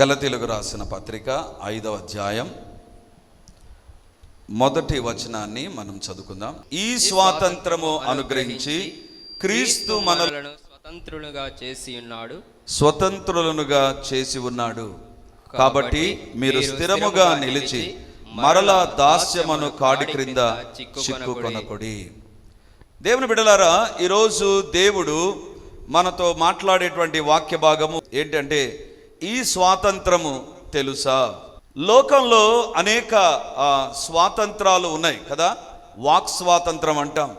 గలతీలకు రాసిన పత్రిక ఐదవ అధ్యాయం మొదటి వచనాన్ని మనం చదువుకుందాం. ఈ స్వాతంత్రము అనుగ్రహించి క్రీస్తు మన మనలను స్వతంత్రులుగా చేసి ఉన్నాడు. స్వతంత్రులనుగా చేసి ఉన్నాడు. కాబట్టి మీరు స్థిరముగా నిలిచి మరలా దాస్యమును కాడి క్రింద చిక్కుకొనకొడి. దేవుని బిడలారా ఈరోజు దేవుడు మనతో మాట్లాడేటువంటి వాక్య భాగము ఏంటంటే ఈ స్వాతంత్రము తెలుసా? లోకంలో అనేక స్వాతంత్రాలు ఉన్నాయి కదా? వాక్ స్వాతంత్రం అంటాం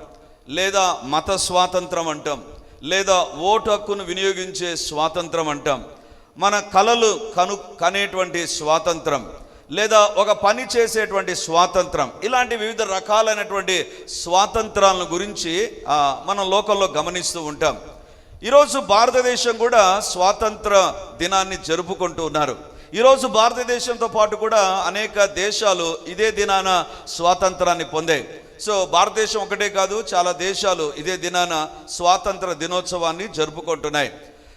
లేదా మత స్వాతంత్రం అంటాం లేదా ఓటు హక్కును వినియోగించే స్వాతంత్రం అంటాం. మన కలలు కను కనేటువంటి స్వాతంత్రం లేదా ఒక పని చేసేటువంటి స్వాతంత్రం ఇలాంటి వివిధ రకాలైనటువంటి స్వాతంత్రాలను గురించి మనం లోకంలో గమనిస్తూ ఉంటాం. ఈరోజు భారతదేశం కూడా స్వాతంత్ర దినాన్ని జరుపుకుంటూ ఉన్నారు. ఈరోజు భారతదేశంతో పాటు కూడా అనేక దేశాలు ఇదే దినాన స్వాతంత్రాన్ని పొందాయి. సో భారతదేశం ఒకటే కాదు చాలా దేశాలు ఇదే దినాన స్వాతంత్ర దినోత్సవాన్ని జరుపుకుంటున్నాయి.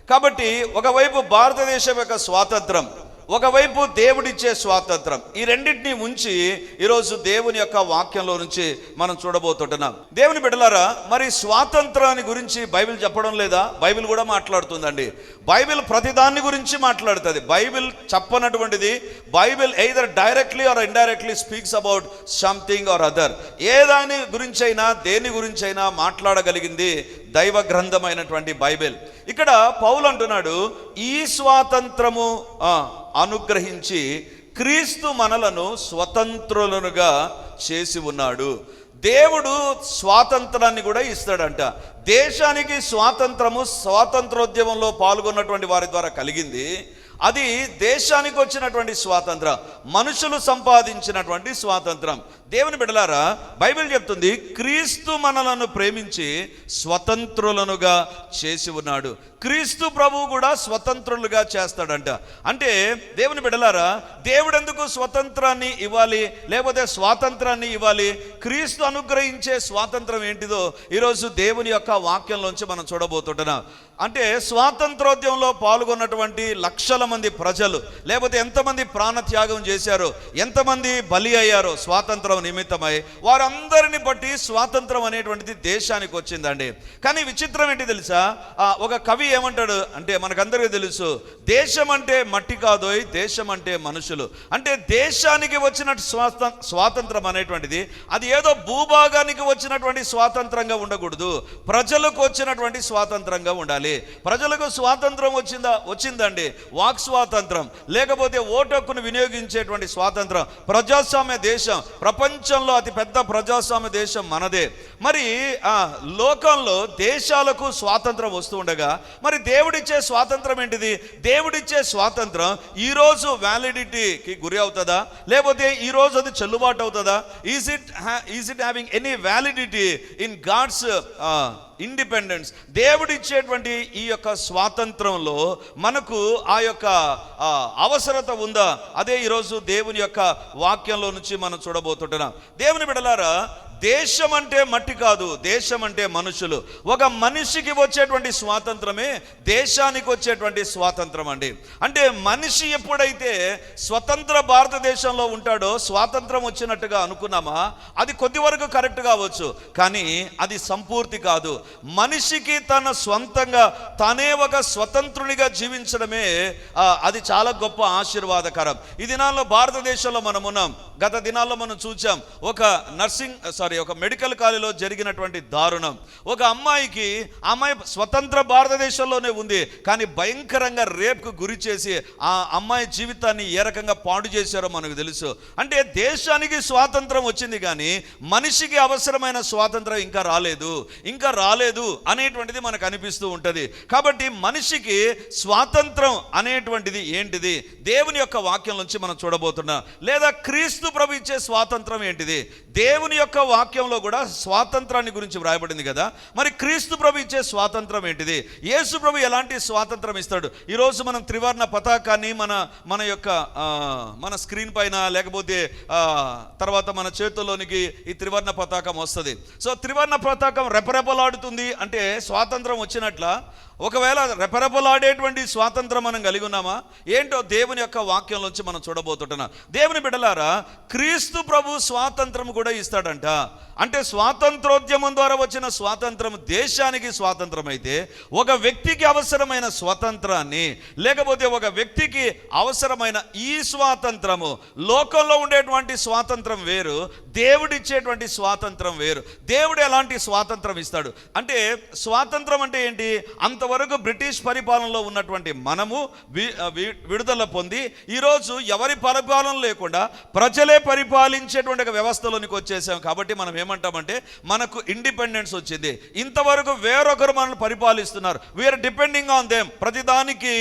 కాబట్టి ఒకవైపు భారతదేశం యొక్క స్వాతంత్రం ఒకవైపు దేవుడిచ్చే స్వాతంత్రం. ఈ రెండింటిని ఉంచి ఈరోజు దేవుని యొక్క వాక్యంలో నుంచి మనం చూడబోతుంటున్నాం. దేవుని బిడ్డలారా మరి స్వాతంత్రాన్ని గురించి బైబిల్ చెప్పడం లేదా? బైబిల్ కూడా మాట్లాడుతుందండి. బైబిల్ ప్రతిదాన్ని గురించి మాట్లాడుతుంది. Bible చెప్పనటువంటిది Bible either directly or indirectly speaks about something or other ఏ దాని గురించైనా దేని గురించైనా మాట్లాడగలిగింది దైవ గ్రంథమైనటువంటి బైబిల్. ఇక్కడ పౌలు అంటున్నాడు ఈ స్వాతంత్రము అనుగ్రహించి క్రీస్తు మనలను స్వతంత్రులనుగా చేసి ఉన్నాడు. దేవుడు స్వాతంత్రాన్ని కూడా ఇస్తాడంట. దేశానికి స్వాతంత్రము స్వాతంత్రోద్యమంలో పాల్గొన్నటువంటి వారి ద్వారా కలిగింది. అది దేశానికి వచ్చినటువంటి స్వాతంత్రం మనుషులు సంపాదించినటువంటి స్వాతంత్రం. దేవుని బిడలారా బైబిల్ చెప్తుంది క్రీస్తు మనలను ప్రేమించి స్వతంత్రులనుగా చేసి ఉన్నాడు. క్రీస్తు ప్రభువు కూడా స్వతంత్రులుగా చేస్తాడంట. అంటే దేవుని బిడలారా దేవుడు ఎందుకు స్వతంత్రాన్ని ఇవ్వాలి లేకపోతే స్వాతంత్రాన్ని ఇవ్వాలి? క్రీస్తు అనుగ్రహించే స్వాతంత్రం ఏంటిదో ఈరోజు దేవుని యొక్క వాక్యంలోంచి మనం చూడబోతుంటున్నాం. అంటే స్వాతంత్రోద్యమంలో పాల్గొన్నటువంటి లక్షల మంది ప్రజలు లేకపోతే ఎంతమంది ప్రాణత్యాగం చేశారో ఎంతమంది బలి అయ్యారో స్వాతంత్రం నిమిత్తమై వారందరిని బట్టి స్వాతంత్రం అనేటువంటిది దేశానికి వచ్చిందండి. కానీ విచిత్రం ఏంటి తెలుసా? ఒక కవి ఏమంటాడు? అంటే మనకందరికీ తెలుసు దేశం అంటే మట్టి కాదోయ్ దేశం అంటే మనుషులు. అంటే దేశానికి వచ్చినట్టు స్వాత స్వాతంత్రం అనేటువంటిది అది ఏదో భూభాగానికి వచ్చినటువంటి స్వాతంత్రంగా ఉండకూడదు. ప్రజలకు వచ్చినటువంటి స్వాతంత్రంగా ఉండాలి. ప్రజలకు స్వాతంత్రం వచ్చిందా? వచ్చిందండి. వాక్ స్వాతంత్రం. లేకపోతే ఓటు హక్కును వినియోగించేటువంటి స్వాతంత్రం. ప్రజాస్వామ్య దేశం. ప్రపంచంలో అతి పెద్ద ప్రజాస్వామ్య దేశం మనదే. మరి ఆ లోకంలో దేశాలకు స్వాతంత్రం వస్తూ ఉండగా మరి దేవుడిచ్చే స్వాతంత్రం ఏంటిది? దేవుడిచ్చే స్వాతంత్రం ఈ రోజు వ్యాలిడిటీకి గురి అవుతుందా? లేకపోతే ఈ రోజు అది చెల్లుబాటు అవుతుందా? Is it is it having any validity in God's independence దేవుడిచ్చేటువంటి ఈ యొక్క స్వాతంత్రంలో మనకు ఆ యొక్క అవసరత ఉందా? అదే ఈరోజు దేవుని యొక్క వాక్యంలో నుంచి మనం చూడబోతుంటున్నాం. దేవుని బిడలారా దేశం అంటే మట్టి కాదు దేశం అంటే మనుషులు. ఒక మనిషికి వచ్చేటువంటి స్వాతంత్రమే దేశానికి వచ్చేటువంటి స్వాతంత్రం అండి. అంటే మనిషి ఎప్పుడైతే స్వతంత్ర భారతదేశంలో ఉంటాడో స్వాతంత్రం వచ్చినట్టుగా అనుకున్నామా? అది కొద్ది వరకు కరెక్ట్ కావచ్చు. కానీ అది సంపూర్తి కాదు. మనిషికి తన స్వంతంగా తనే ఒక స్వతంత్రునిగా జీవించడమే అది చాలా గొప్ప ఆశీర్వాదకరం. ఈ దినాల్లో భారతదేశంలో మనం ఉన్నాం. గత దినాల్లో మనం చూచాం. ఒక నర్సింగ్ సారీ ఒక మెడికల్ కాలేజీలో జరిగినటువంటి దారుణం. ఒక అమ్మాయికి అమ్మాయి స్వతంత్ర భారతదేశంలోనే ఉంది కానీ భయంకరంగా రేప్కు గురి చేసి ఆ అమ్మాయి జీవితాన్ని ఏ రకంగా పాడు చేశారో మనకు తెలుసు. అంటే దేశానికి స్వాతంత్రం వచ్చింది కానీ మనిషికి అవసరమైన స్వాతంత్రం ఇంకా రాలేదు. ఇంకా రాలేదు అనేటువంటిది మనకు అనిపిస్తూ ఉంటుంది. కాబట్టి మనిషికి స్వాతంత్రం అనేటువంటిది ఏంటిది? దేవుని యొక్క వాక్యం నుంచి మనం చూడబోతున్నాం. లేదా క్రీస్తు ప్రభు ఇచ్చే స్వాతంత్రం ఏంటిది? దేవుని యొక్క వాక్యంలో కూడా స్వాతంత్రాన్ని గురించి వ్రాయబడింది కదా. మరి క్రీస్తు ప్రభు ఇచ్చే స్వాతంత్రం ఏంటిది? యేసు ప్రభు ఎలాంటి స్వాతంత్రం ఇస్తాడు? ఈరోజు మనం త్రివర్ణ పతాకాన్ని మన మన యొక్క మన స్క్రీన్ పైన లేకపోతే తర్వాత మన చేతుల్లోనికి ఈ త్రివర్ణ పతాకం వస్తుంది. సో త్రివర్ణ పతాకం రెపరెపలాడుతుంది అంటే స్వాతంత్రం వచ్చినట్ల ఒకవేళ రెపరెపలాడేటువంటి స్వాతంత్రం మనం కలిగి ఉన్నామా? ఏంటో దేవుని యొక్క వాక్యంలోంచి మనం చూడబోతుంటున్నాం. దేవుని బిడలారా క్రీస్తు ప్రభు స్వాతంత్రం కూడా ఇస్తాడంట. అంటే స్వాతంత్రోద్యమం ద్వారా వచ్చిన స్వాతంత్రం దేశానికి స్వాతంత్రం అయితే ఒక వ్యక్తికి అవసరమైన స్వాతంత్రాన్ని లేకపోతే ఒక వ్యక్తికి అవసరమైన ఈ స్వాతంత్రము లోకంలో ఉండేటువంటి స్వాతంత్రం వేరు దేవుడిచ్చేటువంటి స్వాతంత్రం వేరు దేవుడు ఎలాంటి స్వాతంత్రం ఇస్తాడు? అంటే స్వాతంత్రం అంటే ఏంటి? అంతవరకు బ్రిటిష్ పరిపాలనలో ఉన్నటువంటి మనము విడుదల పొంది ఈరోజు ఎవరి పరిపాలన లేకుండా ప్రజలే పరిపాలించేటువంటి ఒక వ్యవస్థలోనికి వచ్చేసాం కాబట్టి మనం ఏమంటామంటే మనకు ఇండిపెండెన్స్ వచ్చింది. ఇంతవరకు వేరొకరు మనల్ని పరిపాలిస్తున్నారు. వీఆర్ డిపెండింగ్ ఆన్ దేమ్ ప్రతిదానికి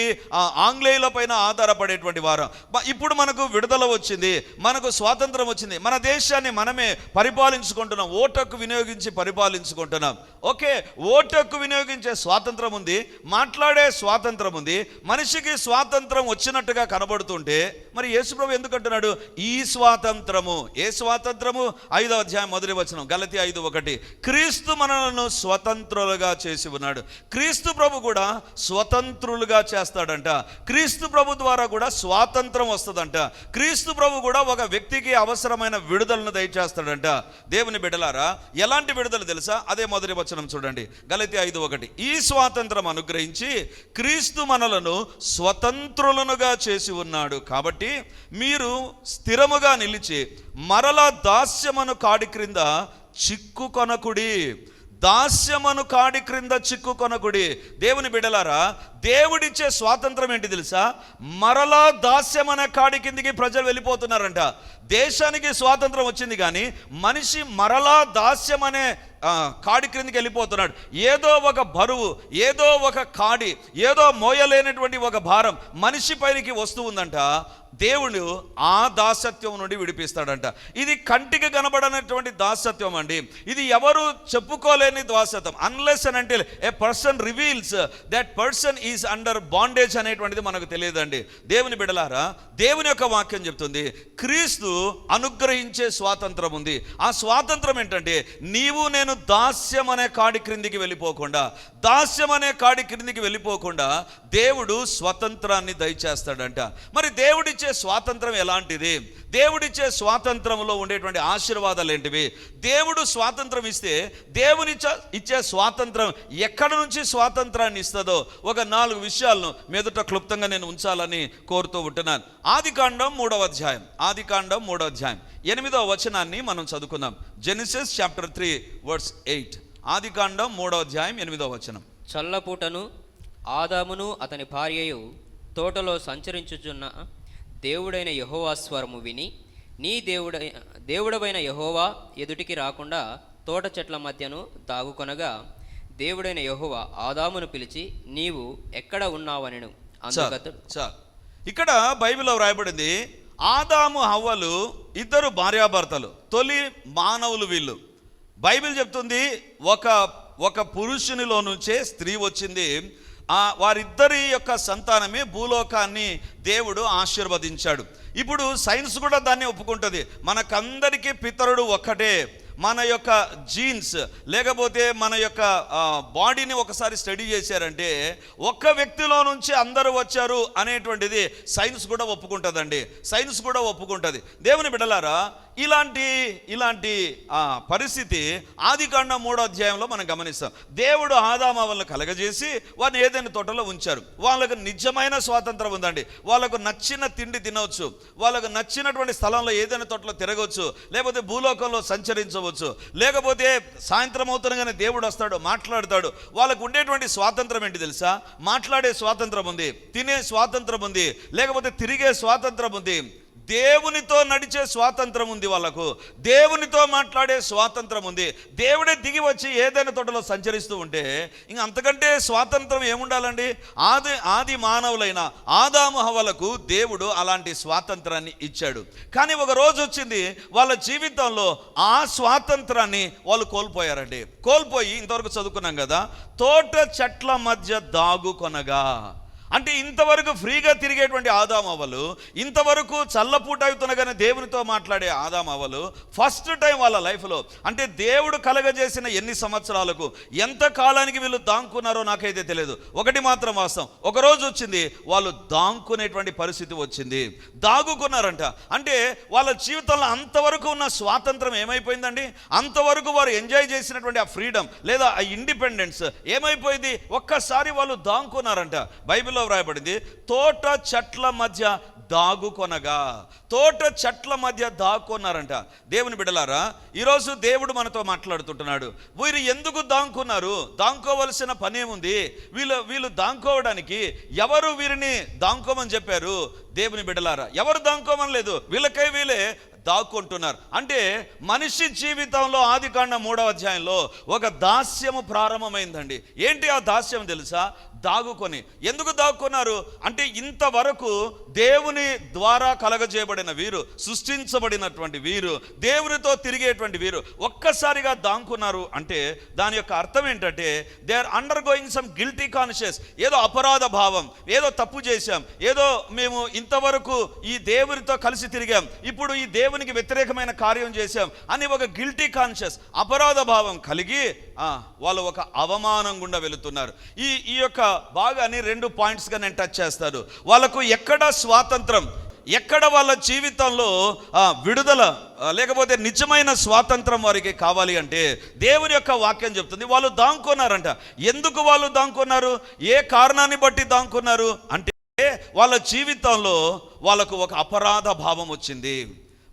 ఆంగ్లేయుల పైన ఆధారపడేటువంటి వారు. ఇప్పుడు మనకు విడుదల వచ్చింది. మనకు స్వాతంత్రం వచ్చింది. మన దేశాన్ని మనమే పరిపాలించుకుంటున్నాం. ఓటకు వినియోగించి పరిపాలించుకుంటున్నాం. ఓకే ఓటకు వినియోగించే స్వాతంత్రం ఉంది. మాట్లాడే స్వాతంత్రం ఉంది. మనిషికి స్వాతంత్రం వచ్చినట్టుగా కనబడుతుంటే మరి యేసుప్రభు ఎందుకంటున్నాడు ఈ స్వాతంత్రము. ఏ స్వాతంత్రము? ఐదో అధ్యాయం మొదటి వచనం గలతి ఐదు ఒకటి. క్రీస్తు మనలను స్వతంత్రులుగా చేసి ఉన్నాడు. క్రీస్తు ప్రభు కూడా స్వతంత్రులుగా చేస్తాడంట. క్రీస్తు ప్రభు ద్వారా కూడా స్వాతంత్రం వస్తుందంట. క్రీస్తు ప్రభు కూడా ఒక వ్యక్తికి అవసరమైన విడుదలను దయచేస్తాడంట. దేవుని బిడలారా ఎలాంటి విడుదల తెలుసా? అదే మొదటి వచనం చూడండి. గలతి ఐదు ఒకటి. ఈ స్వాతంత్రం అనుగ్రహించి క్రీస్తు మనలను స్వతంత్రులనుగా చేసి ఉన్నాడు. కాబట్టి మీరు స్థిరముగా నిలిచి మరలా దాస్యమను కాడి క్రింద చిక్కు కొనకుడి దాస్యమను కాడి క్రింద చిక్కు కొనకుడి దేవుని బిడలారా దేవుడిచ్చే స్వాతంత్రం ఏంటి తెలుసా? మరలా దాస్యం అనే కాడి కిందికి ప్రజలు వెళ్ళిపోతున్నారంట. దేశానికి స్వాతంత్రం వచ్చింది కానీ మనిషి మరలా దాస్యం అనే కాడి క్రిందికి వెళ్ళిపోతున్నాడు. ఏదో ఒక బరువు ఏదో ఒక కాడి ఏదో మోయలేనటువంటి ఒక భారం మనిషి పైనకి వస్తూ ఉందంట. దేవుడు ఆ దాసత్వం నుండి విడిపిస్తాడంట. ఇది కంటికి కనబడనటువంటి దాసత్వం అండి. ఇది ఎవరు చెప్పుకోలేని దాసత్వం అన్లెస్ అని అంటే a person reveals that person ఈ ఈజ్ అండర్ బాండేజ్ అనేటువంటిది మనకు తెలియదండి. దేవుని బిడలారా దేవుని యొక్క వాక్యం చెప్తుంది క్రీస్తు అనుగ్రహించే స్వాతంత్రం ఉంది. ఆ స్వాతంత్రం ఏంటంటే నీవు నేను దాస్యం అనే కాడి క్రిందికి వెళ్ళిపోకుండా దాస్యం అనే కాడి క్రిందికి వెళ్ళిపోకుండా దేవుడు స్వతంత్రాన్ని దయచేస్తాడంట. మరి దేవుడిచ్చే స్వాతంత్రం ఎలాంటిది? దేవుడిచ్చే స్వాతంత్రంలో ఉండేటువంటి ఆశీర్వాదాలు ఏంటివి? దేవుడు స్వాతంత్రం ఇస్తే దేవుని ఇచ్చే స్వాతంత్రం ఎక్కడి నుంచి స్వాతంత్రాన్ని ఇస్తుందో ఒక నాలుగు విషయాలను మీదట క్లుప్తంగా నేను ఉంచాలని కోరుతూ ఉంటున్నాను. ఆది కాండం మూడవ అధ్యాయం. ఆది కాండం మూడవ అధ్యాయం. ఎనిమిదవ వచనాన్ని మనం చదువుకుందాం. Genesis chapter three words eight. ఆది కాండం మూడవ అధ్యాయం ఎనిమిదవ వచనం. చల్లపూటను ఆదామును అతని భార్యయు తోటలో సంచరించుచున్న దేవుడైన యహోవా స్వరము విని నీ దేవుడై దేవుడవైన యహోవా ఎదుటికి రాకుండా తోట చెట్ల మధ్యను దాగుకొనగా దేవుడైన యహోవా ఆదామును పిలిచి నీవు ఎక్కడ ఉన్నావనెను? చాలు అందుకతడు చాలు ఇక్కడ బైబిల్లో వ్రాయబడింది ఆదాము హవ్వలు ఇద్దరు భార్యాభర్తలు తొలి మానవులు వీళ్ళు. బైబిల్ చెప్తుంది ఒక ఒక పురుషునిలో నుంచే స్త్రీ వచ్చింది. ఆ వారిద్దరి యొక్క సంతానమే భూలోకాన్ని దేవుడు ఆశీర్వదించాడు. ఇప్పుడు సైన్స్ కూడా దాన్ని ఒప్పుకుంటుంది. మనకందరికీ పితరుడు ఒక్కటే. మన యొక్క జీన్స్ లేకపోతే మన యొక్క బాడీని ఒకసారి స్టడీ చేశారంటే ఒక్క వ్యక్తిలో నుంచి అందరూ వచ్చారు అనేటువంటిది సైన్స్ కూడా ఒప్పుకుంటుందండి. సైన్స్ కూడా ఒప్పుకుంటుంది. దేవుని బిడ్డలారా ఇలాంటి ఇలాంటి పరిస్థితి ఆదికాండం మూడో అధ్యాయంలో మనం గమనిస్తాం. దేవుడు ఆదామ వాళ్ళని కలగజేసి వారిని ఏదైనా తోటలో ఉంచారు. వాళ్ళకు నిజమైన స్వాతంత్రం ఉందండి. వాళ్ళకు నచ్చిన తిండి తినవచ్చు. వాళ్ళకు నచ్చినటువంటి స్థలంలో ఏదైనా తోటలో తిరగవచ్చు. లేకపోతే భూలోకంలో సంచరించవచ్చు. లేకపోతే సాయంత్రం అవుతుండగానే దేవుడు వస్తాడు మాట్లాడతాడు. వాళ్ళకు ఉండేటువంటి స్వాతంత్రం ఏంటి తెలుసా? మాట్లాడే స్వాతంత్రం ఉంది తినే స్వాతంత్రం ఉంది లేకపోతే తిరిగే స్వాతంత్రం ఉంది. దేవునితో నడిచే స్వాతంత్రం ఉంది వాళ్ళకు. దేవునితో మాట్లాడే స్వాతంత్రం ఉంది. దేవుడే దిగి వచ్చి ఏదైనా తోటలో సంచరిస్తూ ఉంటే ఇంక అంతకంటే స్వాతంత్రం ఏముండాలండి? ఆది ఆది మానవులైన ఆదాము హవలకు దేవుడు అలాంటి స్వాతంత్రాన్ని ఇచ్చాడు. కానీ ఒక రోజు వచ్చింది వాళ్ళ జీవితంలో ఆ స్వాతంత్రాన్ని వాళ్ళు కోల్పోయారండి. కోల్పోయి ఇంతవరకు చదువుకున్నాం కదా తోట చెట్ల మధ్య దాగు కొనగా. అంటే ఇంతవరకు ఫ్రీగా తిరిగేటువంటి ఆదామవ్వలు ఇంతవరకు చల్లపూట అవుతున్నగానే దేవునితో మాట్లాడే ఆదామవ్వలు ఫస్ట్ టైం వాళ్ళ లైఫ్లో అంటే దేవుడు కలగజేసిన ఎన్ని సంవత్సరాలకు ఎంత కాలానికి వీళ్ళు దాంకున్నారో నాకైతే తెలియదు ఒకటి మాత్రం వాస్తవం. ఒక రోజు వచ్చింది వాళ్ళు దాంకునేటువంటి పరిస్థితి వచ్చింది. దాగుకున్నారంట. అంటే వాళ్ళ జీవితంలో అంతవరకు ఉన్న స్వాతంత్రం ఏమైపోయిందండి? అంతవరకు వారు ఎంజాయ్ చేసినటువంటి ఆ ఫ్రీడమ్ లేదా ఆ ఇండిపెండెన్స్ ఏమైపోయింది? ఒక్కసారి వాళ్ళు దాంకున్నారంట. బైబిల్లో వ్రాయబడింది తోట చెట్ల మధ్య దాగుకొనగా తోట చెట్ల మధ్య దాక్కున్నారంట దేవుని బిడలారా ఈరోజు దేవుడు మనతో మాట్లాడుతుంటున్నాడు. వీరు ఎందుకు దాంకున్నారు? దాంకోవలసిన పనేముంది? వీళ్ళు వీళ్ళు దాంకోవడానికి ఎవరు వీరిని దాంకోమని చెప్పారు? దేవుని బిడలారా ఎవరు దాంకోమని లేదు. వీళ్ళకై వీళ్ళే దాక్కుంటున్నారు. అంటే మనిషి జీవితంలో ఆదికాండ మూడవ అధ్యాయంలో ఒక దాస్యము ప్రారంభమైందండి. ఏంటి ఆ దాస్యం తెలుసా? దాగుకొని. ఎందుకు దాక్కున్నారు అంటే ఇంతవరకు దేవుని ద్వారా కలగజేయబడిన వీరు సృష్టించబడినటువంటి వీరు దేవునితో తిరిగేటువంటి వీరు ఒక్కసారిగా దాంకున్నారు అంటే దాని యొక్క అర్థం ఏంటంటే they are undergoing some guilty conscious ఏదో అపరాధ భావం ఏదో తప్పు చేశాం ఏదో మేము ఇంతవరకు ఈ దేవునితో కలిసి తిరిగాం ఇప్పుడు ఈ దేవునికి వ్యతిరేకమైన కార్యం చేశాం అని ఒక గిల్టీ కాన్షియస్ అపరాధ భావం కలిగి వాళ్ళు ఒక అవమానం గుండా వెళుతున్నారు. ఈ ఈ యొక్క భాగాన్ని రెండు పాయింట్స్గా నేను టచ్ చేస్తాను. వాళ్ళకు ఎక్కడ స్వాతంత్రం ఎక్కడ వాళ్ళ జీవితంలో విడుదల లేకపోతే నిజమైన స్వాతంత్రం వారికి కావాలి అంటే దేవుని యొక్క వాక్యం చెప్తుంది. వాళ్ళు దాంకున్నారంట. ఎందుకు వాళ్ళు దాంకున్నారు? ఏ కారణాన్ని బట్టి దాంకున్నారు? అంటే వాళ్ళ జీవితంలో వాళ్ళకు ఒక అపరాధ భావం వచ్చింది.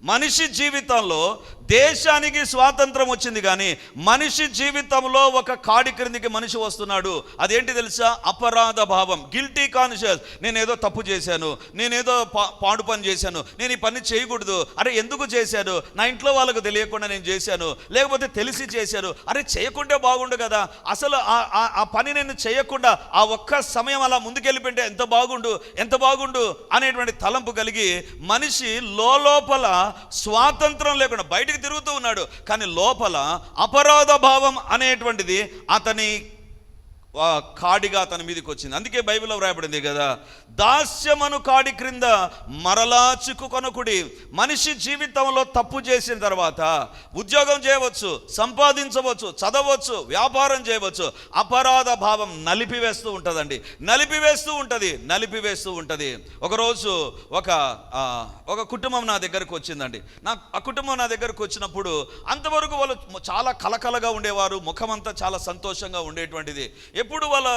మనిషి జీవితంలో దేశానికి స్వాతంత్రం వచ్చింది కానీ మనిషి జీవితంలో ఒక కాడి క్రిందికి మనిషి వస్తున్నాడు. అదేంటి తెలుసా? అపరాధ భావం. గిల్టీ కాన్షియస్ నేనేదో తప్పు చేశాను. నేనేదో పా- పాడు పని చేశాను. నేను ఈ పని చేయకూడదు. అరే ఎందుకు చేశాను? నా ఇంట్లో వాళ్ళకు తెలియకుండా నేను చేశాను. లేకపోతే తెలిసి చేశాను. అరే చేయకుంటే బాగుండు కదా. అసలు ఆ- ఆ- ఆ పని నేను చేయకుండా ఆ ఒక్క సమయం అలా ముందుకెళ్ళిపోయింటే ఎంత బాగుండు? ఎంత బాగుండు? అనేటువంటి తలంపు కలిగి మనిషి లోపల స్వాతంత్రం లేకుండా బయటికి తిరుగుతూ ఉన్నాడు. కానీ లోపల అపరాధ భావం అనేటువంటిది అతని కాడిగా అతని మీదకి వచ్చింది. అందుకే బైబిల్లో వ్రాయబడింది కదా దాస్యమను కాడి క్రింద మరలా చిక్కుకొనకుడి. మనిషి జీవితంలో తప్పు చేసిన తర్వాత ఉద్యోగం చేయవచ్చు సంపాదించవచ్చు చదవచ్చు వ్యాపారం చేయవచ్చు. అపరాధ భావం నలిపివేస్తూ ఉంటుందండి. నలిపివేస్తూ ఉంటుంది నలిపివేస్తూ ఉంటుంది. ఒకరోజు ఒక ఒక కుటుంబం నా దగ్గరకు వచ్చిందండి. నా ఆ కుటుంబం నా దగ్గరకు వచ్చినప్పుడు అంతవరకు వాళ్ళు చాలా కలకలగా ఉండేవారు ముఖం అంతా చాలా సంతోషంగా ఉండేటువంటిది. ఎప్పుడు వాళ్ళ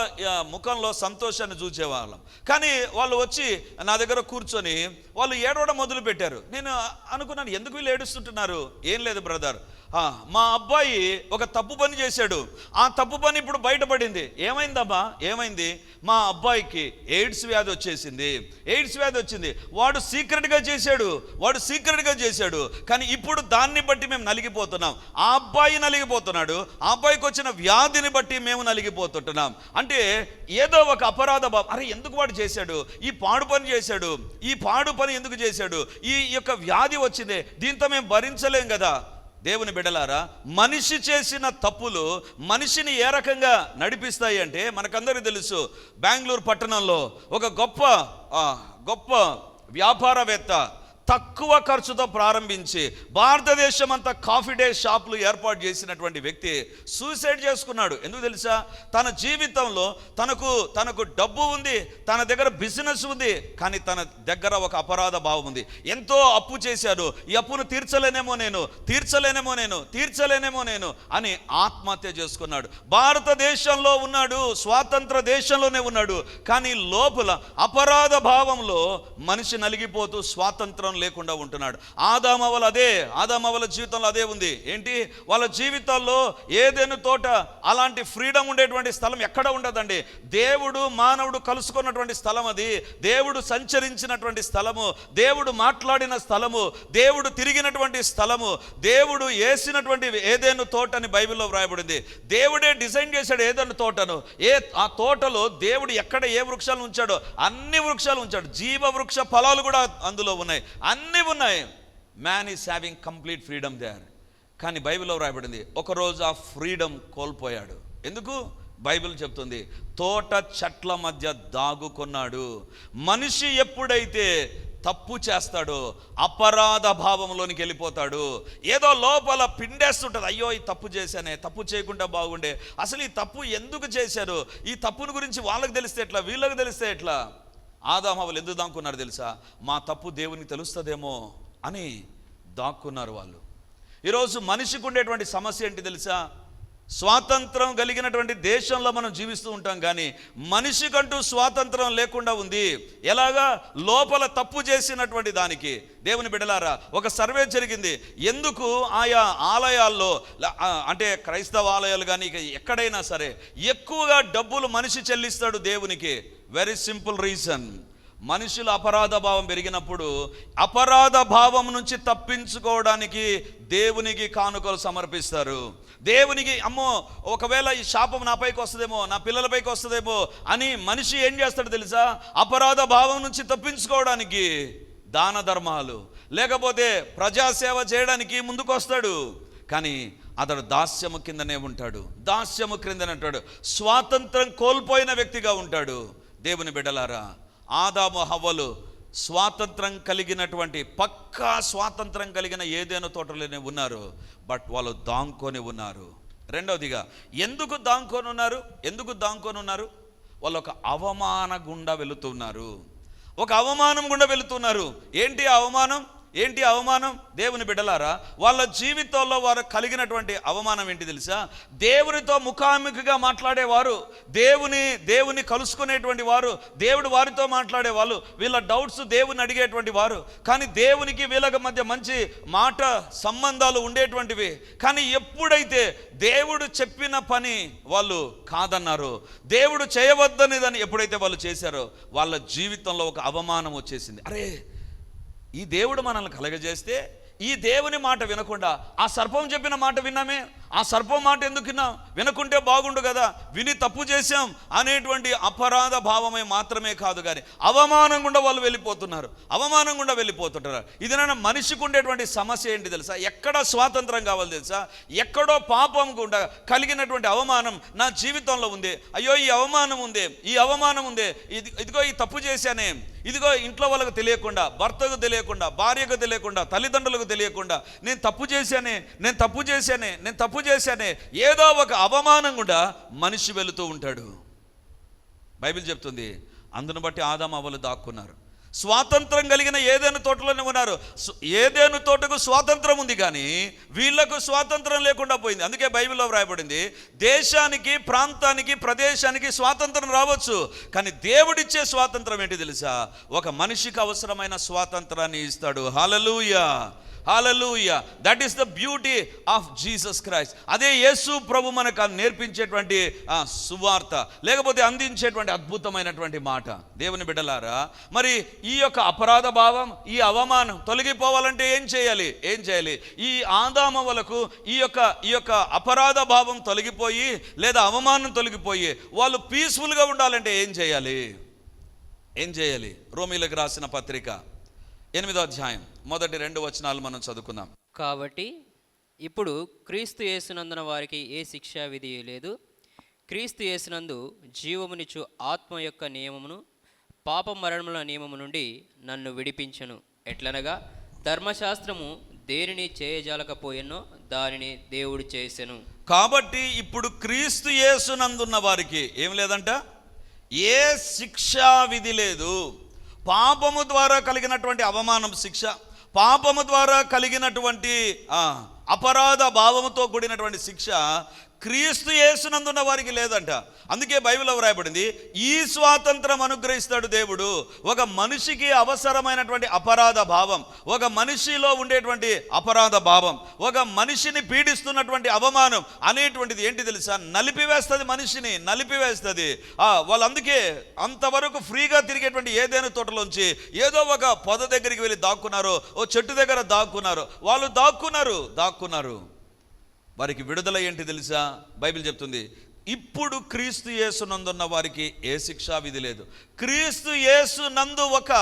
ముఖంలో సంతోషాన్ని చూసేవాళ్ళం. కానీ వాళ్ళు వచ్చి నా దగ్గర కూర్చొని వాళ్ళు ఏడవడం మొదలు పెట్టారు నేను అనుకున్నాను ఎందుకు వీళ్ళు ఏడుస్తుంటున్నారు? ఏం లేదు బ్రదర్. మా అబ్బాయి ఒక తప్పు పని చేశాడు. ఆ తప్పు పని ఇప్పుడు బయటపడింది. ఏమైందమ్మా ఏమైంది? మా అబ్బాయికి ఎయిడ్స్ వ్యాధి వచ్చేసింది. ఎయిడ్స్ వ్యాధి వచ్చింది. వాడు సీక్రెట్గా చేశాడు. వాడు సీక్రెట్గా చేశాడు. కానీ ఇప్పుడు దాన్ని బట్టి మేము నలిగిపోతున్నాం. ఆ అబ్బాయి నలిగిపోతున్నాడు. ఆ అబ్బాయికి వచ్చిన వ్యాధిని బట్టి మేము నలిగిపోతుంటున్నాం. అంటే ఏదో ఒక అపరాధ భావం అరే ఎందుకు వాడు చేశాడు? ఈ పాడు పని చేశాడు. ఈ పాడు పని ఎందుకు చేశాడు? ఈ యొక్క వ్యాధి వచ్చింది. దీంతో మేము భరించలేం కదా. దేవుని బిడలారా మనిషి చేసిన తప్పులు మనిషిని ఏ రకంగా నడిపిస్తాయి అంటే మనకందరికీ తెలుసు బెంగళూరు పట్టణంలో ఒక గొప్ప గొప్ప వ్యాపారవేత్త తక్కువ ఖర్చుతో ప్రారంభించి భారతదేశం అంతా కాఫీ డే షాపులు ఏర్పాటు చేసినటువంటి వ్యక్తి సూసైడ్ చేసుకున్నాడు. ఎందుకు తెలుసా? తన జీవితంలో తనకు తనకు డబ్బు ఉంది తన దగ్గర బిజినెస్ ఉంది కానీ తన దగ్గర ఒక అపరాధ భావం ఉంది. ఎంతో అప్పు చేశాడు. ఈ అప్పును తీర్చలేనేమో నేను తీర్చలేనేమో నేను తీర్చలేనేమో నేను అని ఆత్మహత్య చేసుకున్నాడు. భారతదేశంలో ఉన్నాడు స్వాతంత్ర దేశంలోనే ఉన్నాడు కానీ లోపల అపరాధ భావంలో మనిషి నలిగిపోతూ స్వాతంత్రం లేకుండా ఉంటున్నాడు. ఆదామవల అదే ఆదామవల జీవితంలో అదే ఉంది. ఏంటి? వాళ్ళ జీవితాల్లో ఏదైనా తోట అలాంటి ఫ్రీడమ్ ఉండేటువంటి స్థలం ఎక్కడ ఉండదండి. దేవుడు మానవుడు కలుసుకున్నటువంటి స్థలం అది. దేవుడు సంచరించినటువంటి స్థలము దేవుడు మాట్లాడిన స్థలము దేవుడు తిరిగినటువంటి స్థలము దేవుడు వేసినటువంటి ఏదేను తోటని బైబిల్లో వ్రాయబడింది. దేవుడే డిజైన్ చేశాడు ఏదైనా తోటను. ఏ ఆ తోటలో దేవుడు ఎక్కడ ఏ వృక్షాలు ఉంచాడో అన్ని వృక్షాలు ఉంచాడు. జీవ వృక్ష ఫలాలు కూడా అందులో ఉన్నాయి. అన్నీ ఉన్నాయి. Man is having complete freedom there కానీ బైబిల్లో రాయబడింది ఒకరోజు ఆ ఫ్రీడమ్ కోల్పోయాడు. ఎందుకు? బైబిల్ చెప్తుంది తోట చెట్ల మధ్య దాగుకున్నాడు మనిషి ఎప్పుడైతే తప్పు చేస్తాడో అపరాధ భావంలోనికి వెళ్ళిపోతాడు. ఏదో లోపల పిండేస్తుంటుంది అయ్యో ఈ తప్పు చేశానే తప్పు చేయకుండా బాగుండే. అసలు ఈ తప్పు ఎందుకు చేశారు? ఈ తప్పును గురించి వాళ్ళకి తెలిస్తే ఎట్లా? వీళ్ళకి తెలిస్తే ఎట్లా? ఆదామవలు ఎందుకు దాక్కున్నారు తెలుసా? మా తప్పు దేవునికి తెలుస్తుందేమో అని దాక్కున్నారు వాళ్ళు. ఈరోజు మనిషికి ఉండేటువంటి సమస్య ఏంటి తెలుసా? స్వాతంత్రం కలిగినటువంటి దేశంలో మనం జీవిస్తూ ఉంటాం కానీ మనిషికంటూ స్వాతంత్రం లేకుండా ఉంది. ఎలాగా? లోపల తప్పు చేసినటువంటి దానికి. దేవుని బిడలారా ఒక సర్వే జరిగింది. ఎందుకు ఆయా ఆలయాల్లో అంటే క్రైస్తవ ఆలయాలు కానీ ఎక్కడైనా సరే ఎక్కువగా డబ్బులు మనిషి చెల్లిస్తాడు దేవునికి. వెరీ సింపుల్ రీజన్ మనుషుల అపరాధ భావం పెరిగినప్పుడు అపరాధ భావం నుంచి తప్పించుకోవడానికి దేవునికి కానుకలు సమర్పిస్తారు. దేవునికి అమ్మో ఒకవేళ ఈ శాపం నా పైకి వస్తుందేమో నా పిల్లలపైకి వస్తుందేమో అని మనిషి ఏం చేస్తాడు తెలుసా? అపరాధ భావం నుంచి తప్పించుకోవడానికి దాన ధర్మాలు. లేకపోతే ప్రజాసేవ చేయడానికి ముందుకు వస్తాడు కానీ అతడు దాస్యము కిందనే ఉంటాడు. దాస్యము క్రిందనే ఉంటాడు. స్వాతంత్రం కోల్పోయిన వ్యక్తిగా ఉంటాడు. దేవుని బిడ్డలారా ఆదాము హవ్వలు స్వాతంత్రం కలిగినటువంటి పక్కా స్వాతంత్రం కలిగిన ఏదైనా తోటలోనే ఉన్నారు బట్ వాళ్ళు దాంకొని ఉన్నారు. రెండవదిగా ఎందుకు దాంకొని ఉన్నారు? ఎందుకు దాంకొని ఉన్నారు? వాళ్ళు ఒక అవమాన గుండా వెళుతున్నారు. ఒక అవమానం గుండా వెళుతున్నారు. ఏంటి అవమానం? ఏంటి అవమానం? దేవుని బిడ్డలారా వాళ్ళ జీవితంలో వారు కలిగినటువంటి అవమానం ఏంటి తెలుసా? దేవునితో ముఖాముఖిగా మాట్లాడేవారు దేవుని దేవుని కలుసుకునేటువంటి వారు దేవుడు వారితో మాట్లాడేవాళ్ళు వీళ్ళ డౌట్స్ దేవుని అడిగేటువంటి వారు. కానీ దేవునికి వీళ్ళకి మధ్య మంచి మాట సంబంధాలు ఉండేటువంటివి. కానీ ఎప్పుడైతే దేవుడు చెప్పిన పని వాళ్ళు కాదన్నారు దేవుడు చేయవద్దనేదని ఎప్పుడైతే వాళ్ళు చేశారో వాళ్ళ జీవితంలో ఒక అవమానం వచ్చేసింది. అరే ఈ దేవుడు మనల్ని కలగజేస్తే ఈ దేవుని మాట వినకుండా ఆ సర్పం చెప్పిన మాట విన్నామే? ఆ సర్పం మాట ఎందుకు విన్నాం? వినకుంటే బాగుండు కదా? విని తప్పు చేశాం అనేటువంటి అపరాధ భావమే మాత్రమే కాదు కానీ అవమానం గుండా వాళ్ళు వెళ్ళిపోతున్నారు. అవమానం గుండా వెళ్ళిపోతుంటారు. ఇది నన్ను మనిషికి ఉండేటువంటి సమస్య ఏంటి తెలుసా? ఎక్కడ స్వాతంత్రం కావాలి తెలుసా? ఎక్కడో పాపం గుండా కలిగినటువంటి అవమానం నా జీవితంలో ఉంది. అయ్యో ఈ అవమానం ఉంది ఈ అవమానం ఉంది. ఇది ఇదిగో ఈ తప్పు చేశానే. ఇదిగో ఇంట్లో వాళ్ళకు తెలియకుండా భర్తకు తెలియకుండా భార్యకు తెలియకుండా తల్లిదండ్రులకు తెలియకుండా నేను తప్పు చేశానే నేను తప్పు చేశానే నేను తప్పు చేశానే ఏదో ఒక అవమానం కూడా మనిషి వెళుతూ ఉంటాడు. బైబిల్ చెప్తుంది అందును బట్టి ఆదాం అవలు దాక్కున్నారు. స్వాతంత్రం కలిగిన ఏదేను తోటలోనే ఉన్నారు. ఏదేను తోటకు స్వాతంత్రం ఉంది కానీ వీళ్ళకు స్వాతంత్రం లేకుండా పోయింది. అందుకే బైబిల్లో వ్రాయబడింది దేశానికి ప్రాంతానికి ప్రదేశానికి స్వాతంత్రం రావచ్చు కానీ దేవుడిచ్చే స్వాతంత్రం ఏంటి తెలుసా? ఒక మనిషికి అవసరమైన స్వాతంత్రాన్ని ఇస్తాడు. Hallelujah! Hallelujah that is the beauty of Jesus Christ అదే యేసు ప్రభు మనకు నేర్పించేటువంటి సువార్త లేకపోతే అందించేటువంటి అద్భుతమైనటువంటి మాట. దేవుని బిడ్డలారా మరి ఈ యొక్క అపరాధ భావం ఈ అవమానం తొలగిపోవాలంటే ఏం చేయాలి? ఏం చేయాలి? ఈ ఆదామవలకు ఈ యొక్క ఈ యొక్క అపరాధ భావం తొలగిపోయి లేదా అవమానం తొలగిపోయి వాళ్ళు పీస్ఫుల్గా ఉండాలంటే ఏం చేయాలి? ఏం చేయాలి? రోమిలకు రాసిన పత్రిక. ఎనిమిదో అధ్యాయం. మొదటి రెండు వచనాలు మనం చదువుకుందాం. కాబట్టి ఇప్పుడు క్రీస్తు యేసునందున వారికి ఏ శిక్షా విధి లేదు. క్రీస్తు యేసునందు జీవమునిచ్చు ఆత్మ యొక్క నియమమును పాప మరణముల నియమము నుండి నన్ను విడిపించను. ఎట్లనగా ధర్మశాస్త్రము దేనిని చేయజాలకపోయినో దానిని దేవుడు చేసెను. కాబట్టి ఇప్పుడు క్రీస్తు యేసునందున్న వారికి ఏం లేదంట? ఏ శిక్షా విధి లేదు. పాపము ద్వారా కలిగినటువంటి అవమానం శిక్ష పాపము ద్వారా కలిగినటువంటి అపరాధ భావముతో కూడినటువంటి శిక్ష క్రీస్తు యేసునందున్న వారికి లేదంట. అందుకే బైబిల్లో వ్రాయబడింది ఈ స్వాతంత్రం అనుగ్రహిస్తాడు దేవుడు. ఒక మనిషికి అవసరమైనటువంటి అపరాధ భావం ఒక మనిషిలో ఉండేటువంటి అపరాధ భావం ఒక మనిషిని పీడిస్తున్నటువంటి అవమానం అనేటువంటిది ఏంటి తెలుసా? నలిపివేస్తుంది మనిషిని నలిపివేస్తుంది. వాళ్ళు అందుకే అంతవరకు ఫ్రీగా తిరిగేటువంటి ఏదైనా తోటలోంచి ఏదో ఒక పొద దగ్గరికి వెళ్ళి దాక్కున్నారు ఓ చెట్టు దగ్గర దాక్కున్నారు వాళ్ళు దాక్కున్నారు దాక్కున్నారు. వారికి విడుదల ఏంటి తెలుసా? బైబిల్ చెప్తుంది ఇప్పుడు క్రీస్తు యేసు నందున్న వారికి ఏ శిక్షా విధి లేదు. క్రీస్తు యేసు నందు ఒక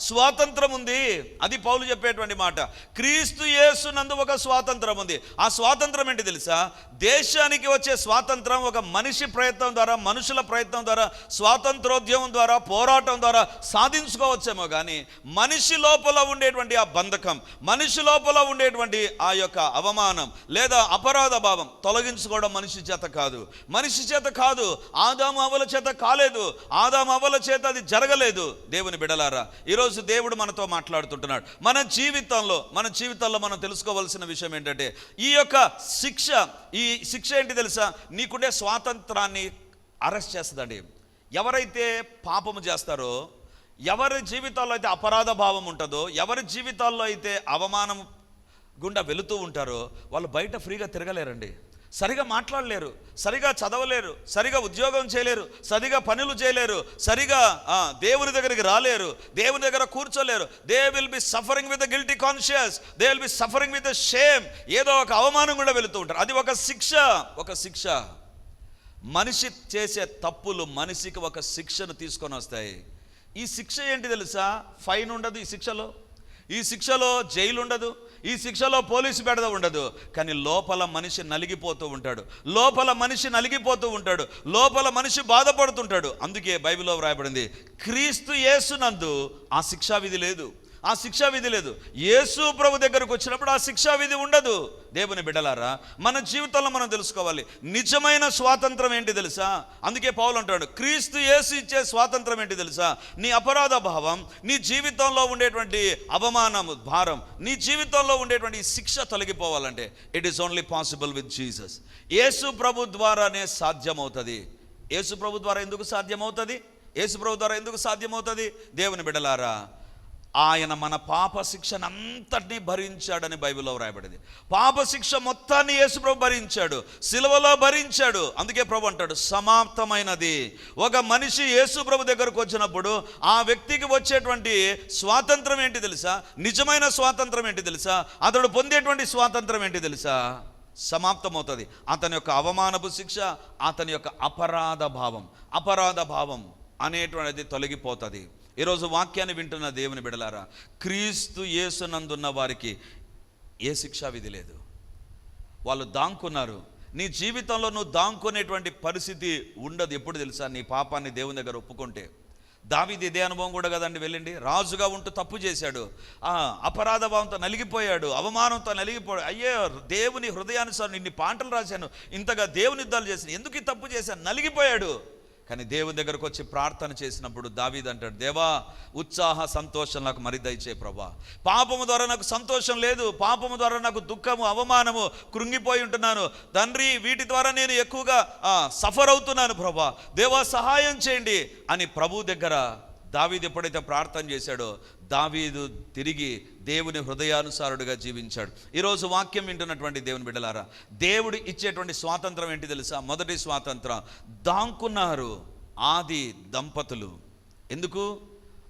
స్వాతంత్రం ఉంది. అది పౌలు చెప్పేటువంటి మాట. క్రీస్తు యేసు నందు ఒక స్వాతంత్రం ఉంది. ఆ స్వాతంత్రం ఏంటి తెలుసా? దేశానికి వచ్చే స్వాతంత్రం ఒక మనిషి ప్రయత్నం ద్వారా మనుషుల ప్రయత్నం ద్వారా స్వాతంత్రోద్యమం ద్వారా పోరాటం ద్వారా సాధించుకోవచ్చేమో కానీ మనిషి లోపల ఉండేటువంటి ఆ బంధకం మనిషి లోపల ఉండేటువంటి ఆ యొక్క అవమానం లేదా అపరాధ భావం తొలగించుకోవడం మనిషి చేత కాదు. మనిషి చేత కాదు ఆదాము అవల చేత కాలేదు ఆదాము అవల చేత అది జరగలేదు. దేవుని బిడలారా ఈరోజు దేవుడు మనతో మాట్లాడుతుంటున్నాడు. మన జీవితంలో మన జీవితంలో మనం తెలుసుకోవాల్సిన విషయం ఏంటంటే ఈ యొక్క శిక్ష ఈ శిక్ష ఏంటి తెలుసా? నీకుండే స్వాతంత్రాన్ని అరెస్ట్ చేస్తుందండి. ఎవరైతే పాపము చేస్తారో ఎవరి జీవితాల్లో అయితే అపరాధ భావం ఉంటుందో ఎవరి జీవితాల్లో అయితే అవమానం గుండా వెళుతూ ఉంటారో వాళ్ళు బయట ఫ్రీగా తిరగలేరండి. సరిగా మాట్లాడలేరు సరిగా చదవలేరు సరిగా ఉద్యోగం చేయలేరు సరిగా పనులు చేయలేరు సరిగా ఆ, దేవుని దగ్గరికి రాలేరు దేవుని దగ్గర కూర్చోలేరు. They will be suffering with guilty conscious they will be suffering with shame ఏదో ఒక అవమానం కూడా వెళుతూ ఉంటారు. అది ఒక శిక్ష ఒక శిక్ష. మనిషి చేసే తప్పులు మనిషికి ఒక శిక్షను తీసుకొని వస్తాయి. ఈ శిక్ష ఏంటి తెలుసా? ఫైన్ ఉండదు ఈ శిక్షలో. ఈ శిక్షలో జైలు ఉండదు. ఈ శిక్షలో పోలీసు బెడద ఉండదు. కానీ లోపల మనిషి నలిగిపోతూ ఉంటాడు. లోపల మనిషి నలిగిపోతూ ఉంటాడు. లోపల మనిషి బాధపడుతుంటాడు. అందుకే బైబిల్లో వ్రాయబడింది క్రీస్తు యేసునందు ఆ శిక్షావిధి లేదు. ఆ శిక్షా విధి లేదు. యేసు ప్రభు దగ్గరకు వచ్చినప్పుడు ఆ శిక్షా విధి ఉండదు. దేవుని బిడ్డలారా మన జీవితంలో మనం తెలుసుకోవాలి. నిజమైన స్వాతంత్రం ఏంటి తెలుసా? అందుకే పౌలు అంటాడు క్రీస్తు యేసు ఇచ్చే స్వాతంత్రం ఏంటి తెలుసా? నీ అపరాధ భావం నీ జీవితంలో ఉండేటువంటి అవమానము భారం నీ జీవితంలో ఉండేటువంటి శిక్ష తొలగిపోవాలంటే it is only possible with Jesus Yesu ప్రభు ద్వారానే సాధ్యమవుతుంది. యేసు ప్రభు ద్వారా ఎందుకు సాధ్యమవుతుంది? యేసు ప్రభు ద్వారా ఎందుకు సాధ్యమవుతుంది? దేవుని బిడలారా ఆయన మన పాప శిక్షను అంతటినీ భరించాడని బైబిల్లో వ్రాయబడింది. పాప శిక్ష మొత్తాన్ని యేసుప్రభు భరించాడు. సిలువలో భరించాడు. అందుకే ప్రభు అంటాడు సమాప్తమైనది. ఒక మనిషి యేసుప్రభు దగ్గరకు వచ్చినప్పుడు ఆ వ్యక్తికి వచ్చేటువంటి స్వాతంత్రం ఏంటి తెలుసా? నిజమైన స్వాతంత్రం ఏంటి తెలుసా? అతడు పొందేటువంటి స్వాతంత్రం ఏంటి తెలుసా? సమాప్తమవుతుంది. అతని యొక్క అవమానపు శిక్ష అతని యొక్క అపరాధ భావం. అపరాధ భావం అనేటువంటిది తొలగిపోతుంది. ఈరోజు వాక్యాన్ని వింటున్న దేవుని బిడలారా క్రీస్తు యేసునందున్న వారికి ఏ శిక్షా విధి లేదు. వాళ్ళు దాంకున్నారు. నీ జీవితంలో నువ్వు దాంకునేటువంటి పరిస్థితి ఉండదు ఎప్పుడు తెలుసా? నీ పాపాన్ని దేవుని దగ్గర ఒప్పుకుంటే. దావిది ఇదే అనుభవం కూడా కదండి వెళ్ళండి. రాజుగా ఉంటూ తప్పు చేశాడు. ఆ అపరాధ భావంతో నలిగిపోయాడు. అవమానంతో నలిగిపోయాడు. అయ్యే దేవుని హృదయానుసారం ఇన్ని పాటలు రాశాను. ఇంతగా దేవుని యుద్ధాలు చేశాను. ఎందుకు ఈ తప్పు చేశాను? నలిగిపోయాడు. కానీ దేవుని దగ్గరకు వచ్చి ప్రార్థన చేసినప్పుడు దావీద్ అంటాడు దేవా ఉత్సాహ సంతోషం నాకు మరి దయచే ప్రభా. పాపము ద్వారా నాకు సంతోషం లేదు పాపము ద్వారా నాకు దుఃఖము అవమానము కృంగిపోయి ఉంటున్నాను. తండ్రి వీటి ద్వారా నేను ఎక్కువగా సఫర్ అవుతున్నాను ప్రభా. దేవా సహాయం చేయండి అని ప్రభు దగ్గర దావీద్ ఎప్పుడైతే ప్రార్థన చేశాడో దావీదు తిరిగి దేవుని హృదయానుసారుడుగా జీవించాడు. ఈరోజు వాక్యం వింటున్నటువంటి దేవుని బిడ్డలారా దేవుడు ఇచ్చేటువంటి స్వాతంత్రం ఏంటి తెలుసా? మొదటి స్వాతంత్రం. దాంకున్నారు ఆది దంపతులు. ఎందుకు?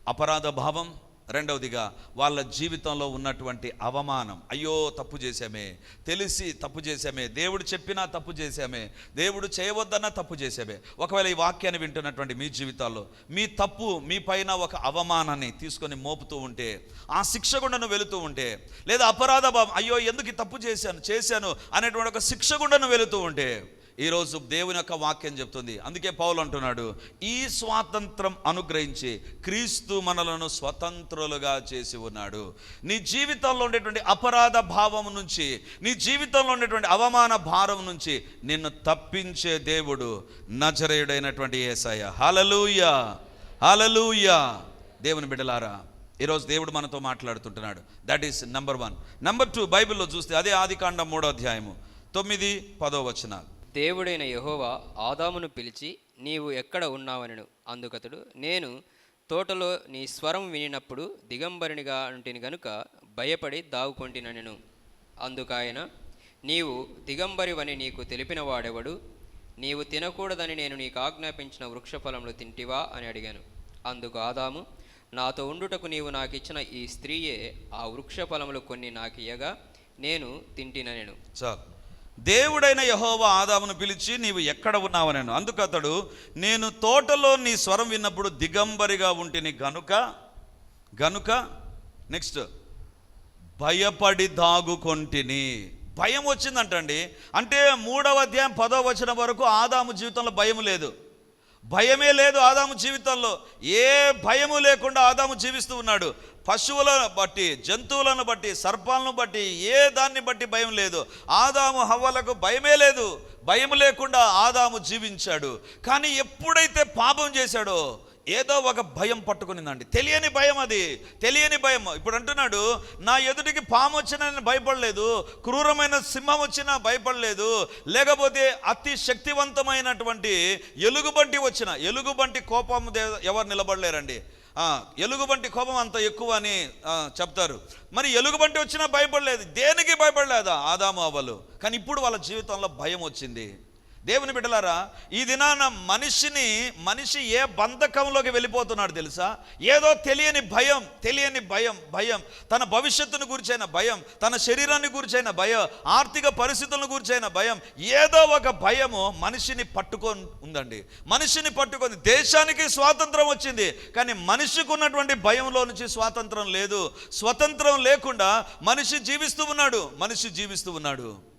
అపరాధ భావం రెండవదిగా వాళ్ళ జీవితంలో ఉన్నటువంటి అవమానం. అయ్యో తప్పు చేశామే. తెలిసి తప్పు చేశామే. దేవుడు చెప్పినా తప్పు చేశామే. దేవుడు చేయవద్దన్నా తప్పు చేశామే. ఒకవేళ ఈ వాక్యాన్ని వింటున్నటువంటి మీ జీవితాల్లో మీ తప్పు మీ పైన ఒక అవమానాన్ని తీసుకొని మోపుతూ ఉంటే ఆ శిక్ష గుండా నువ్వు వెళుతూ ఉంటే లేదా అపరాధ భావం అయ్యో ఎందుకు తప్పు చేశాను చేశాను అనేటువంటి ఒక శిక్ష గుండా నువ్వు వెళుతూ ఉంటే ఈరోజు దేవుని యొక్క వాక్యం చెప్తుంది. అందుకే పౌలు అంటున్నాడు ఈ స్వాతంత్రం అనుగ్రహించి క్రీస్తు మనలను స్వతంత్రులుగా చేసి ఉన్నాడు. నీ జీవితంలో ఉండేటువంటి అపరాధ భావం నుంచి నీ జీవితంలో ఉండేటువంటి అవమాన భారం నుంచి నిన్ను తప్పించే దేవుడు నజరేయుడైనటువంటి ఏసయ్య. హలలుయ హలలుయ దేవుని బిడ్డలారా ఈరోజు దేవుడు మనతో మాట్లాడుతుంటున్నాడు. That is number one number two బైబిల్లో చూస్తే అదే ఆదికాండం మూడో అధ్యాయము తొమ్మిది పదో వచనాలు. దేవుడైన యహోవా ఆదామును పిలిచి నీవు ఎక్కడ ఉన్నావనను? అందుకతడు నేను తోటలో నీ స్వరం వినినప్పుడు దిగంబరినిగా అంటిని గనుక భయపడి దావుకొంటినను అందుకాయన నీవు దిగంబరివని నీకు తెలిపిన వాడెవడు? నీవు తినకూడదని నేను నీకు ఆజ్ఞాపించిన వృక్షఫలంలో తింటివా? అని అడిగాను. అందుకు ఆదాము నాతో ఉండుటకు నీవు నాకిచ్చిన ఈ స్త్రీయే ఆ వృక్షఫలములు కొన్ని నాకు ఇయ్యగా నేను తింటిననెను. చాలు దేవుడైన యహోవా ఆదామును పిలిచి నీవు ఎక్కడ ఉన్నావు? నేను అందుకు అతడు నేను తోటలో నీ స్వరం విన్నప్పుడు దిగంబరిగా ఉంటిని గనుక గనుక నెక్స్ట్ భయపడి దాగుకొంటిని. భయం వచ్చిందంటండి. అంటే మూడవ అధ్యాయం పదవ వచనం వరకు ఆదాము జీవితంలో భయం లేదు. భయమే లేదు ఆదాము జీవితంలో. ఏ భయము లేకుండా ఆదాము జీవిస్తూ ఉన్నాడు. పశువులను బట్టి జంతువులను బట్టి సర్పాలను బట్టి ఏ దాన్ని బట్టి భయం లేదు. ఆదాము హవ్వలకు భయమే లేదు. భయం లేకుండా ఆదాము జీవించాడు. కానీ ఎప్పుడైతే పాపం చేశాడో ఏదో ఒక భయం పట్టుకునిందండి. తెలియని భయం అది. తెలియని భయం. ఇప్పుడు అంటున్నాడు నా ఎదుటికి పాము వచ్చినా నేను భయపడలేదు క్రూరమైన సింహం వచ్చినా భయపడలేదు లేకపోతే అతి శక్తివంతమైనటువంటి ఎలుగుబంటి వచ్చిన ఎలుగుబంటి కోపం దే- ఎవరు నిలబడలేరండి. ఎలుగుబంటి కోపం అంత ఎక్కువ అని చెప్తారు. మరి ఎలుగుబంటి వచ్చినా భయపడలేదు. దేనికి భయపడలేదా? ఆదాము అవ్వలు కానీ ఇప్పుడు వాళ్ళ జీవితంలో భయం వచ్చింది. దేవుని బిడ్డలారా ఈ దినాన మనిషిని మనిషి ఏ బంధకంలోకి వెళ్ళిపోతున్నాడు తెలుసా? ఏదో తెలియని భయం తెలియని భయం భయం. తన భవిష్యత్తును గురించైన భయం తన శరీరాన్ని గురించైన భయం ఆర్థిక పరిస్థితులను గురించైన భయం. ఏదో ఒక భయము మనిషిని పట్టుకొని ఉందండి. మనిషిని పట్టుకొని దేశానికి స్వాతంత్రం వచ్చింది కానీ మనిషికి ఉన్నటువంటి భయంలో నుంచి స్వాతంత్రం లేదు. స్వతంత్రం లేకుండా మనిషి జీవిస్తూ ఉన్నాడు మనిషి జీవిస్తూ ఉన్నాడు.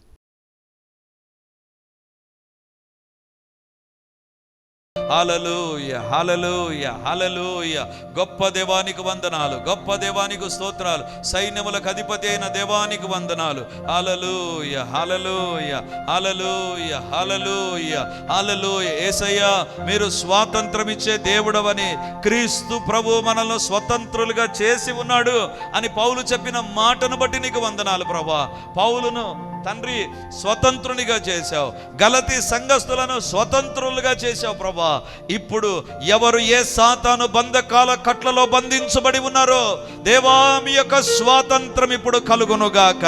హాలలోయ హాలలోయ హాలలోయ గొప్ప దేవానికి వందనాలు గొప్ప దేవానికి స్తోత్రాలు సైన్యములకు అధిపతి అయిన దేవానికి వందనాలు. హాలలోయ హాలలోయ హాలలోయ హాలలోయ హాలలోయ ఏసయ్య మీరు స్వాతంత్రం ఇచ్చే దేవుడవని క్రీస్తు ప్రభు మనల్ని స్వతంత్రులుగా చేసి ఉన్నాడు అని పౌలు చెప్పిన మాటను బట్టి నీకు వందనాలు ప్రభా. పౌలును తండ్రి స్వతంత్రునిగా చేశావు గలతి సంఘస్థులను స్వతంత్రులుగా చేశావు ప్రభా. ఇప్పుడు ఎవరు ఏ సాతాను బంధకాల కట్లలో బంధించబడి ఉన్నారో దేవా మీ యొక్క స్వాతంత్రం ఇప్పుడు కలుగునుగాక.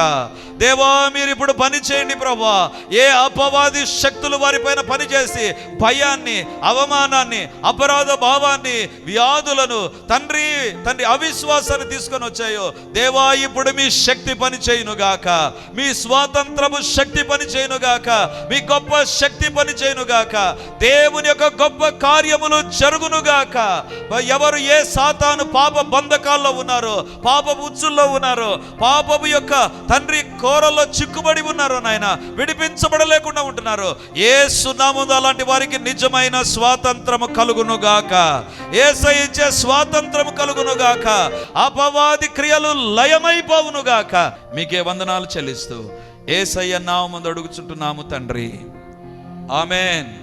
దేవా మీరు ఇప్పుడు పని చేయండి ప్రభా. ఏ అపవాది శక్తులు వారిపైన పనిచేసి భయాన్ని అవమానాన్ని అపరాధ భావాన్ని వ్యాధులను తండ్రి తండ్రి అవిశ్వాసాన్ని తీసుకొని వచ్చాయో దేవా ఇప్పుడు మీ శక్తి పని చేయునుగాక. మీ స్వాతంత్రము శక్తి పని చేయునుగాక. మీ గొప్ప శక్తి పని చేయునుగాక. దేవుని యొక్క గొప్ప కార్యములు జరుగునుగాక. ఎవరు ఏ సాతాను పాప బంధకాల్లో ఉన్నారో పాప ఉచ్చుల్లో ఉన్నారో పాపము యొక్క తండ్రి కోరల్లో చిక్కుబడి ఉన్నారో నాయన విడిపించబడలేకుండా ఉంటున్నారు. ఏ సునాముందు అలాంటి వారికి నిజమైన స్వాతంత్రము కలుగునుగాక. ఏసై ఇచ్చే స్వాతంత్రము కలుగునుగాక. అపవాది క్రియలు లయమైపోవునుగాక. మీకే వందనాలు చెల్లిస్తూ ఏసయ్య నామందు అడుగుచుంటున్నాము తండ్రి. ఆమెన్.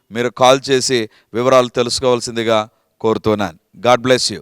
మీరు కాల్ చేసి వివరాలు తెలుసుకోవాల్సిందిగా కోరుతున్నాను. God bless you.